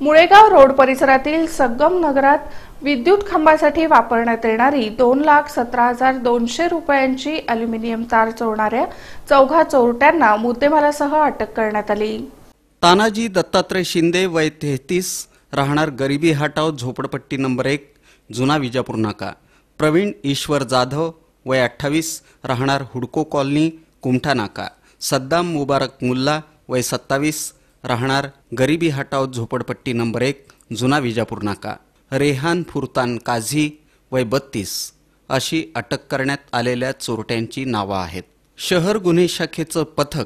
Mulegaon road परिसरातील सगम नगरात विद्युत खांबासाठी वापरण्यात येणारी दोन लाख सतरा हजार दोनशे रुपयांची अल्युमिनियम तार चोरणाऱ्या चौघा चोरट्यांना मुद्देमालासह अटक करण्यात आली. तानाजी दत्तात्रय शिंदे वय तेहतीस राहणार गरिबी हाटाव झोपडपट्टी नंबर एक जुना विजापूर नाका. प्रवीण ईश्वर जाधव वय अठ्ठावीस राहणार हुडको कॉलनी कुमठा नाका. सद्दाम मुबारक मुल्ला वय सत्तावीस राहणार गरिबी हटाव झोपडपट्टी नंबर एक जुना विजापूर नाका. रेहान फुरतान काझी वय बत्तीस अशी अटक करण्यात आलेल्या चोरट्यांची नावं आहेत. शहर गुन्हे शाखेचं पथक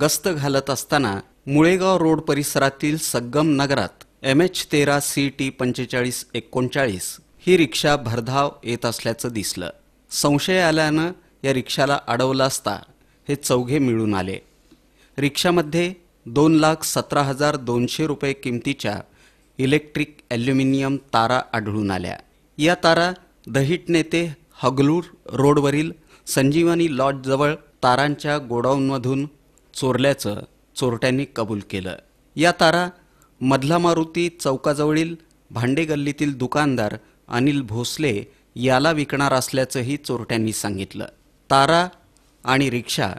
गस्त घालत असताना मुळेगाव रोड परिसरातील सग्गम नगरात एम एच तेरा सी टी पंचेचाळीस एकोणचाळीस ही रिक्षा भरधाव येत असल्याचं दिसलं. संशय आल्यानं या रिक्षाला अडवलं असता हे चौघे मिळून आले. रिक्षामध्ये दोन लाख सतरा हजार दोनशे रुपये किमतीच्या इलेक्ट्रिक ॲल्युमिनियम तारा आढळून आल्या. या तारा दहिट नेते हगलूर रोडवरील संजीवनी लॉजजवळ तारांच्या गोडाऊनमधून चोरल्याचं चोरट्यांनी कबूल केलं. या तारा मधला मारुती चौकाजवळील भांडे गल्लीतील दुकानदार अनिल भोसले याला विकणार असल्याचंही चोरट्यांनी सांगितलं. तारा आणि रिक्षा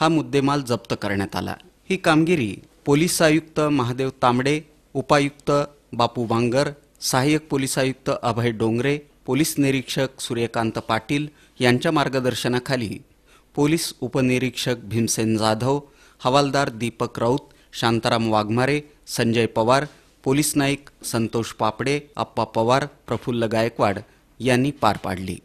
हा मुद्देमाल जप्त करण्यात आला. ही कामगिरी पोलीस आयुक्त महादेव तांबडे उपायुक्त बापू वांगर सहाय्यक पोलीस आयुक्त अभय डोंगरे पोलीस निरीक्षक सूर्यकांत पाटील यांच्या मार्गदर्शनाखाली पोलीस उपनिरीक्षक भीमसेन जाधव हवालदार दीपक राऊत शांताराम वाघमारे संजय पवार पोलीस नाईक संतोष पापडे आप्पा पवार प्रफुल्ल गायकवाड यांनी पार पाडली.